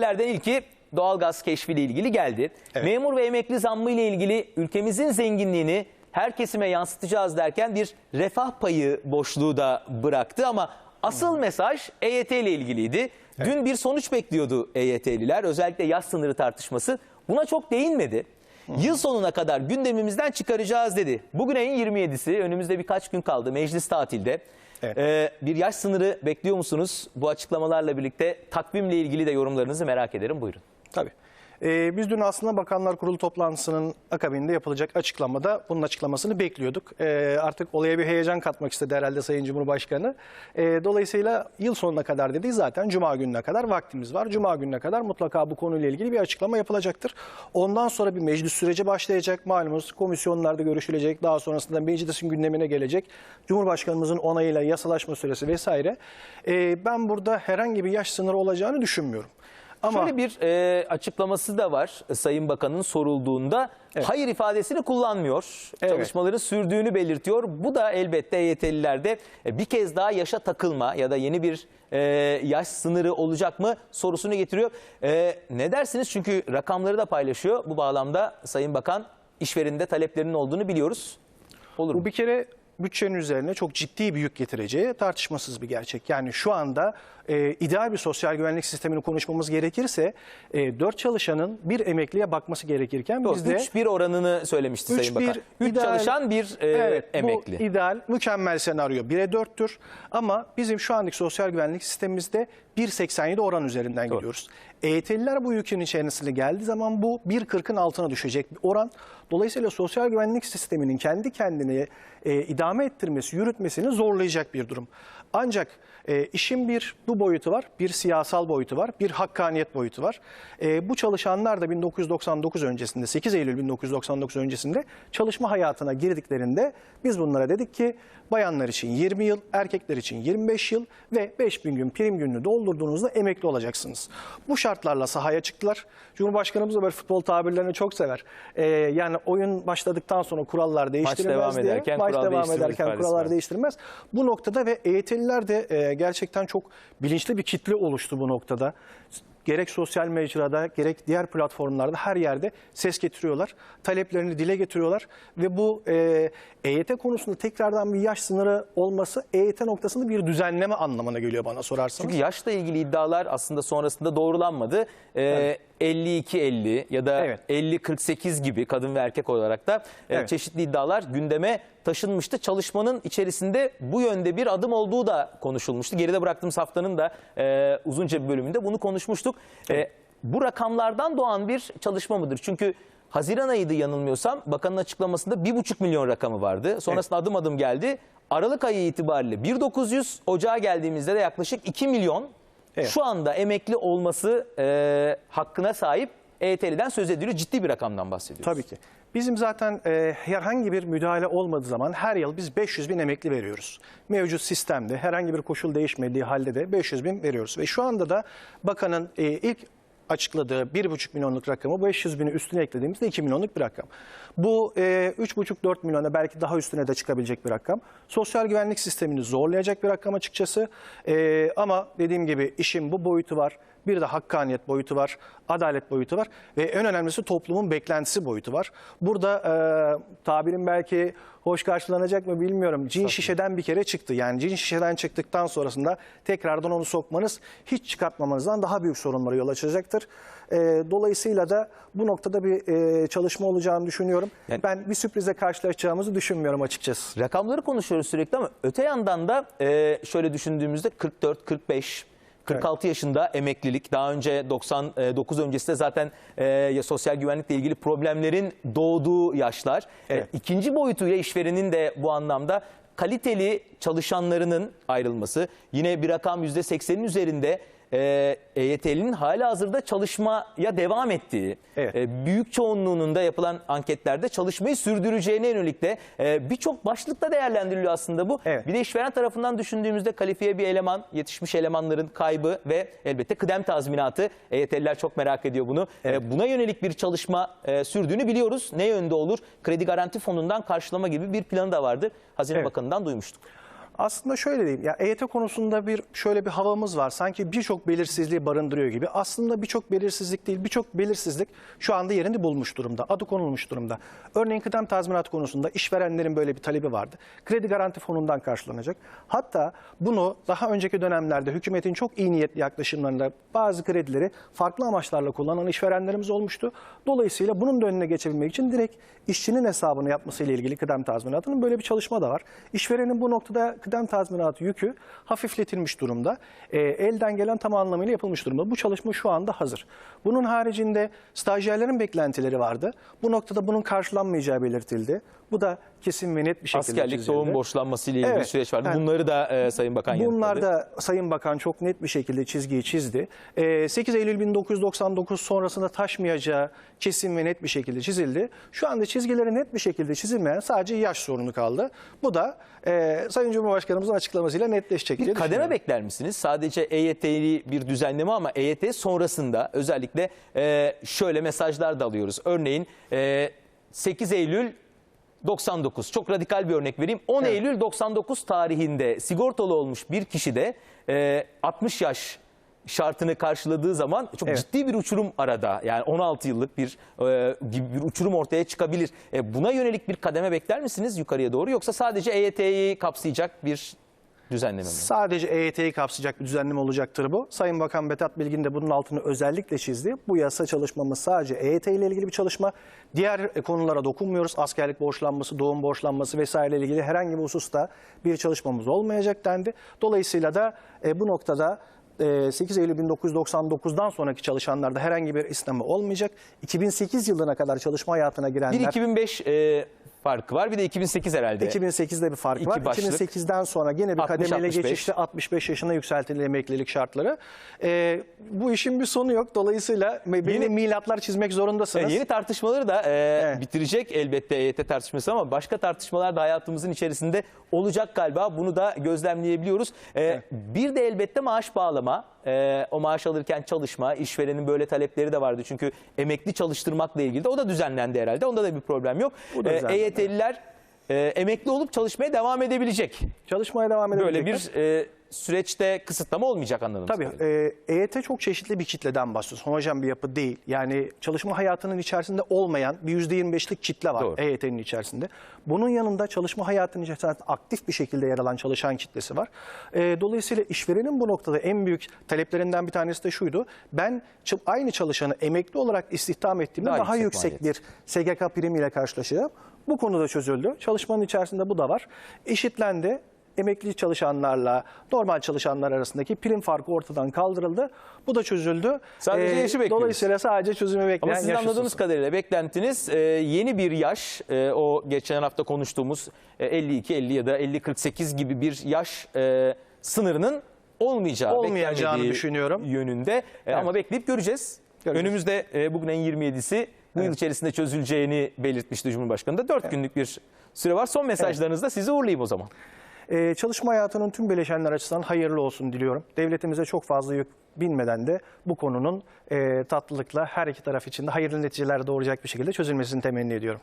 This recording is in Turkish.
Lerden ilki doğalgaz keşfiyle ilgili geldi. Evet. Memur ve emekli zammı ile ilgili ülkemizin zenginliğini her kesime yansıtacağız derken bir refah payı boşluğu da bıraktı ama asıl mesaj EYT ile ilgiliydi. Dün bir sonuç bekliyordu EYT'liler özellikle yaş sınırı tartışması. Buna çok değinmedi. Yıl sonuna kadar gündemimizden çıkaracağız dedi. Bugün ayın 27'si önümüzde birkaç gün kaldı meclis tatilde. Evet. Ee, bir yaş sınırı bekliyor musunuz? Bu açıklamalarla birlikte takvimle ilgili de yorumlarınızı merak ederim. Buyurun. Tabii. Ee, biz dün aslında Bakanlar Kurulu toplantısının akabinde yapılacak açıklamada bunun açıklamasını bekliyorduk. Ee, artık olaya bir heyecan katmak istedi herhalde Sayın Cumhurbaşkanı. Ee, dolayısıyla yıl sonuna kadar dediği zaten Cuma gününe kadar vaktimiz var. Cuma gününe kadar mutlaka bu konuyla ilgili bir açıklama yapılacaktır. Ondan sonra bir meclis süreci başlayacak. Malumunuz komisyonlarda görüşülecek. Daha sonrasında meclisin gündemine gelecek. Cumhurbaşkanımızın onayıyla yasalaşma süresi vesaire. Ee, ben burada herhangi bir yaş sınırı olacağını düşünmüyorum. Ama Şöyle bir e, açıklaması da var e, Sayın Bakan'ın sorulduğunda. Hayır ifadesini kullanmıyor. Evet. Çalışmaları sürdüğünü belirtiyor. Bu da elbette EYT'lilerde e, bir kez daha yaşa takılma ya da yeni bir e, yaş sınırı olacak mı sorusunu getiriyor. E, ne dersiniz? Çünkü rakamları da paylaşıyor. Bu bağlamda Sayın Bakan işverinde taleplerinin olduğunu biliyoruz. Olur mu? Bu bir kere bütçenin üzerine çok ciddi bir yük getireceği tartışmasız bir gerçek. Yani şu anda e, ideal bir sosyal güvenlik sistemini konuşmamız gerekirse e, 4 çalışanın bir emekliye bakması gerekirken Doğru, bizde 3-1 oranını söylemişti Sayın Bakan. 3-1 3 ideal- çalışan bir e, evet, emekli. Bu ideal, mükemmel senaryo 1'e 4'tür. Ama bizim şu andaki sosyal güvenlik sistemimizde 1.87 oran üzerinden gidiyoruz. EYT'liler bu yükün içerisine geldiği zaman bu 1.40'ın altına düşecek bir oran. Dolayısıyla sosyal güvenlik sisteminin kendi kendini e, idame ettirmesi, yürütmesini zorlayacak bir durum. Ancak e, işin bir bu boyutu var, bir siyasal boyutu var, bir hakkaniyet boyutu var. E, bu çalışanlar da 1999 öncesinde, 8 Eylül 1999 öncesinde çalışma hayatına girdiklerinde biz bunlara dedik ki bayanlar için 20 yıl, erkekler için 25 yıl ve 5000 gün prim gününü doldurduğunuzda emekli olacaksınız. Bu şartlarla sahaya çıktılar. Cumhurbaşkanımız da böyle futbol tabirlerini çok sever. E, yani oyun başladıktan sonra kurallar değiştirilmez devam diye. ederken maç kural devam ederken kurallar var. değiştirilmez. Bu noktada ve EYT'liler de e, gerçekten çok bilinçli bir kitle oluştu bu noktada. Gerek sosyal mecrada gerek diğer platformlarda her yerde ses getiriyorlar. Taleplerini dile getiriyorlar ve bu e, EYT konusunda tekrardan bir yaş sınırı olması EYT noktasında bir düzenleme anlamına geliyor bana sorarsanız. Çünkü yaşla ilgili iddialar aslında sonrasında doğrulanmadı. Ee, 52-50 ya da Evet. 50-48 gibi kadın ve erkek olarak da e, Evet. çeşitli iddialar gündeme taşınmıştı. Çalışmanın içerisinde bu yönde bir adım olduğu da konuşulmuştu. Geride bıraktığımız haftanın da e, uzunca bir bölümünde bunu konuşmuştuk. E, bu rakamlardan doğan bir çalışma mıdır? Çünkü Haziran ayıydı yanılmıyorsam bakanın açıklamasında 1,5 milyon rakamı vardı. Sonrasında adım adım geldi. Aralık ayı itibariyle 1.900, Ocağa geldiğimizde de yaklaşık 2 milyon Evet. şu anda emekli olması e, hakkına sahip EYT'liden söz ediliyor. Ciddi bir rakamdan bahsediyoruz. Tabii ki. Bizim zaten e, herhangi bir müdahale olmadığı zaman her yıl biz 500 bin emekli veriyoruz. Mevcut sistemde herhangi bir koşul değişmediği halde de 500 bin veriyoruz. Ve şu anda da bakanın e, ilk açıkladığı 1,5 milyonluk rakamı 500 bini üstüne eklediğimizde 2 milyonluk bir rakam. Bu e, 3,5-4 milyona belki daha üstüne de çıkabilecek bir rakam. Sosyal güvenlik sistemini zorlayacak bir rakam açıkçası. E, ama dediğim gibi işin bu boyutu var. Bir de hakkaniyet boyutu var, adalet boyutu var ve en önemlisi toplumun beklentisi boyutu var. Burada e, tabirin belki hoş karşılanacak mı bilmiyorum. Cin şişeden bir kere çıktı. Yani cin şişeden çıktıktan sonrasında tekrardan onu sokmanız hiç çıkartmamanızdan daha büyük sorunlara yol açacaktır. E, dolayısıyla da bu noktada bir e, çalışma olacağını düşünüyorum. Yani- Ben bir sürprize karşılaşacağımızı düşünmüyorum açıkçası. Rakamları konuşuyoruz sürekli ama öte yandan da e, şöyle düşündüğümüzde 44, 45, 46 yaşında emeklilik. Daha önce 99 öncesinde zaten e, ya sosyal güvenlikle ilgili problemlerin doğduğu yaşlar. E, Evet. ikinci boyutuyla işverenin de bu anlamda kaliteli çalışanlarının ayrılması. Yine bir rakam %80'in üzerinde e, EYT'linin hala hazırda çalışmaya devam ettiği, Evet. e, büyük çoğunluğunun da yapılan anketlerde çalışmayı sürdüreceğine yönelik de e, birçok başlıkla değerlendiriliyor aslında bu. Evet. Bir de işveren tarafından düşündüğümüzde kalifiye bir eleman, yetişmiş elemanların kaybı ve elbette kıdem tazminatı. EYT'liler çok merak ediyor bunu. E, buna yönelik bir çalışma e, sürdüğünü biliyoruz. Ne yönde olur? Kredi Garanti Fonu'ndan karşılama gibi bir planı da vardı. Hazine Evet. Bakanı'ndan duymuştuk. Aslında şöyle diyeyim. Ya EYT konusunda bir şöyle bir havamız var. Sanki birçok belirsizliği barındırıyor gibi. Aslında birçok belirsizlik değil, birçok belirsizlik şu anda yerini bulmuş durumda. Adı konulmuş durumda. Örneğin kıdem tazminatı konusunda işverenlerin böyle bir talebi vardı. Kredi garanti fonundan karşılanacak. Hatta bunu daha önceki dönemlerde hükümetin çok iyi niyetli yaklaşımlarında bazı kredileri farklı amaçlarla kullanan işverenlerimiz olmuştu. Dolayısıyla bunun da önüne geçebilmek için direkt işçinin hesabını yapmasıyla ilgili kıdem tazminatının böyle bir çalışma da var. İşverenin bu noktada kıdem tazminatı yükü hafifletilmiş durumda. E, elden gelen tam anlamıyla yapılmış durumda. Bu çalışma şu anda hazır. Bunun haricinde stajyerlerin beklentileri vardı. Bu noktada bunun karşılanmayacağı belirtildi. Bu da kesin ve net bir şekilde Askerlik çizildi. doğum borçlanması ile ilgili Evet, süreç vardı. yani- Bunları da e, Sayın Bakan Bunlar da Sayın Bakan çok net bir şekilde çizgiyi çizdi. Ee, 8 Eylül 1999 sonrasında taşmayacağı kesin ve net bir şekilde çizildi. Şu anda çizgileri net bir şekilde çizilmeyen sadece yaş sorunu kaldı. Bu da e, Sayın Cumhurbaşkanımızın açıklamasıyla netleşecek diye Bir kademe bekler misiniz? Sadece EYT'li bir düzenleme ama EYT sonrasında özellikle e, şöyle mesajlar da alıyoruz. Örneğin e, 8 Eylül 99 çok radikal bir örnek vereyim. 10 Evet. Eylül 99 tarihinde sigortalı olmuş bir kişi de e, 60 yaş şartını karşıladığı zaman çok Evet. ciddi bir uçurum arada. Yani 16 yıllık bir e, gibi bir uçurum ortaya çıkabilir. E, buna yönelik bir kademe bekler misiniz yukarıya doğru yoksa sadece EYT'yi kapsayacak bir düzenleme mi? Sadece EYT'yi kapsayacak bir düzenleme olacaktır bu. Sayın Bakan Betat Bilgin de bunun altını özellikle çizdi. Bu yasa çalışmamız sadece EYT ile ilgili bir çalışma. Diğer konulara dokunmuyoruz. Askerlik borçlanması, doğum borçlanması vesaire ile ilgili herhangi bir hususta bir çalışmamız olmayacak dendi. Dolayısıyla da e, bu noktada 8 Eylül 1999'dan sonraki çalışanlarda herhangi bir isname olmayacak. 2008 yılına kadar çalışma hayatına girenler... Bir 2005 e, farkı var bir de 2008 herhalde. 2008'de bir fark İki var. başlık. 2008'den sonra yine bir 60, kademeli 65. geçişte 65 yaşına yükseltilen emeklilik şartları. Ee, bu işin bir sonu yok. Dolayısıyla belli Yeni- milatlar çizmek zorundasınız. E, Yeni tartışmaları da e, Evet. bitirecek elbette EYT tartışması ama başka tartışmalar da hayatımızın içerisinde olacak galiba. Bunu da gözlemleyebiliyoruz. E, Bir de elbette maaş bağlama. E, o maaş alırken çalışma, işverenin böyle talepleri de vardı. Çünkü emekli çalıştırmakla ilgili de o da düzenlendi herhalde. Onda da bir problem yok. Da E. EYT'liler e, emekli olup çalışmaya devam edebilecek. Çalışmaya devam edebilecekler. Böyle bir e, süreçte kısıtlama olmayacak anladığım Tabii e, EYT çok çeşitli bir kitleden bahsediyoruz. Homojen bir yapı değil. Yani çalışma hayatının içerisinde olmayan bir %25'lik kitle var Doğru. EYT'nin içerisinde. Bunun yanında çalışma hayatının içerisinde aktif bir şekilde yer alan çalışan kitlesi var. E, dolayısıyla işverenin bu noktada en büyük taleplerinden bir tanesi de şuydu. Ben aynı çalışanı emekli olarak istihdam ettiğimde Daha daha, yüksek yüksek, bir SGK primiyle karşılaşacağım. Bu konuda çözüldü. Çalışmanın içerisinde bu da var. Eşitlendi emekli çalışanlarla normal çalışanlar arasındaki prim farkı ortadan kaldırıldı. Bu da çözüldü. Sadece yaşı bekliyoruz. Dolayısıyla sadece çözümü bekleyen Ama sizin yaş anladığımız hususu. kadarıyla beklentiniz e, yeni bir yaş, e, o geçen hafta konuştuğumuz e, 52, 50 ya da 50-48 gibi bir yaş e, sınırının olmayacağı, Olmayacağını düşünüyorum. yönünde. E, Ama bekleyip göreceğiz. Göreceğiz. Önümüzde e, bugün en 27'si bu yıl içerisinde çözüleceğini belirtmişti Cumhurbaşkanı da. 4 günlük bir süre var. Son mesajlarınızda sizi uğurlayayım o zaman. Ee, çalışma hayatının tüm bileşenler açısından hayırlı olsun diliyorum. Devletimize çok fazla yük binmeden de bu konunun e, tatlılıkla her iki taraf için de hayırlı neticeler doğuracak bir şekilde çözülmesini temenni ediyorum.